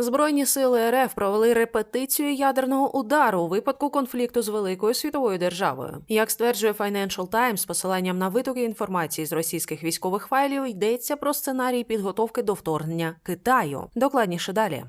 Збройні сили РФ провели репетицію ядерного удару у випадку конфлікту з великою світовою державою. Як стверджує Financial Times, посиланням на витоки інформації з російських військових файлів йдеться про сценарій підготовки до вторгнення Китаю. Докладніше далі.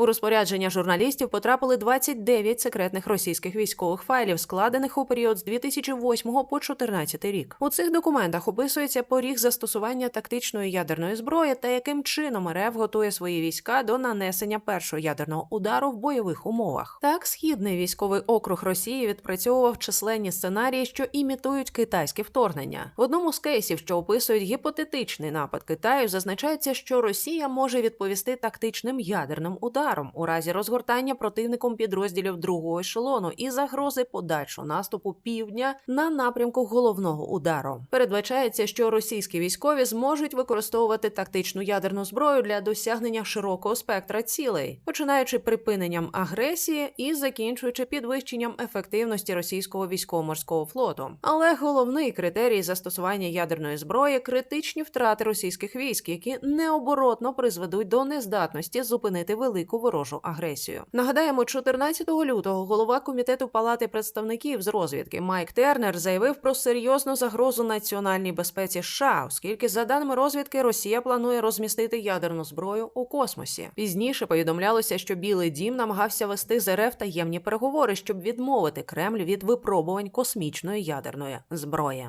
У розпорядження журналістів потрапили 29 секретних російських військових файлів, складених у період з 2008 по 2014 рік. У цих документах описується поріг застосування тактичної ядерної зброї та яким чином РФ готує свої війська до нанесення першого ядерного удару в бойових умовах. Так, східний військовий округ Росії відпрацьовував численні сценарії, що імітують китайське вторгнення. В одному з кейсів, що описують гіпотетичний напад Китаю, зазначається, що Росія може відповісти тактичним ядерним ударом у разі розгортання противником підрозділів другого ешелону і загрози подальшого наступу півдня на напрямку головного удару. Передбачається, що російські військові зможуть використовувати тактичну ядерну зброю для досягнення широкого спектра цілей, починаючи припиненням агресії і закінчуючи підвищенням ефективності російського військово-морського флоту. Але головний критерій застосування ядерної зброї критичні втрати російських військ, які необоротно призведуть до нездатності зупинити велику ворожу агресію. Нагадаємо, 14 лютого голова комітету Палати представників з розвідки Майк Тернер заявив про серйозну загрозу національній безпеці США, оскільки, за даними розвідки, Росія планує розмістити ядерну зброю у космосі. Пізніше повідомлялося, що Білий Дім намагався вести з РФ таємні переговори, щоб відмовити Кремль від випробувань космічної ядерної зброї.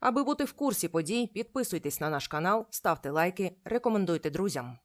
Аби бути в курсі подій, підписуйтесь на наш канал, ставте лайки, рекомендуйте друзям.